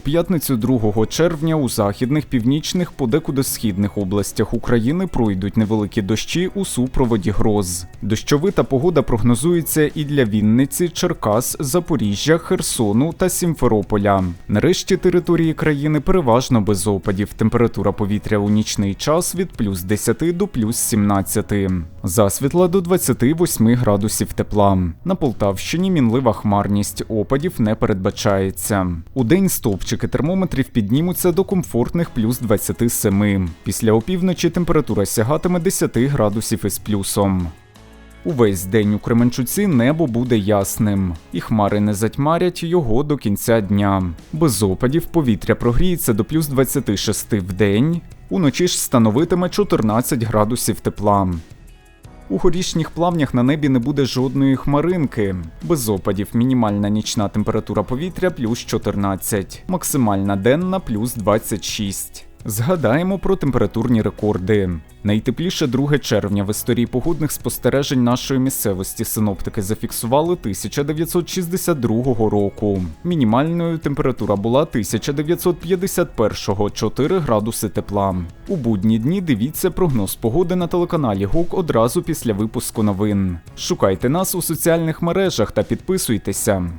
п'ятницю 2 червня у західних, північних, подекуди східних областях України пройдуть невеликі дощі у супроводі гроз. Дощовита погода прогнозується і для Вінниці, Черкас, Запоріжжя, Херсону та Сімферополя. Нарешті території країни переважно без опадів. Температура повітря у нічний час від плюс 10 до плюс 17. Засвітла до 28 градусів тепла. На Полтавщині мінлива хмарність опадів не передбачається. У день стовпчики термометрів піднімуться до комфортних плюс 27. Після опівночі температура сягатиме 10 градусів із плюсом. Увесь день у Кременчуці небо буде ясним, і хмари не затьмарять його до кінця дня. Без опадів повітря прогріється до плюс 26 в день, уночі ж становитиме 14 градусів тепла. У горішніх плавнях на небі не буде жодної хмаринки. Без опадів мінімальна нічна температура повітря плюс 14, максимальна денна плюс 26. Згадаємо про температурні рекорди. Найтепліше 2 червня в історії погодних спостережень нашої місцевості синоптики зафіксували 1962 року. Мінімальною температура була 1951 4 градуси тепла. У будні дні дивіться прогноз погоди на телеканалі ГУК одразу після випуску новин. Шукайте нас у соціальних мережах та підписуйтеся.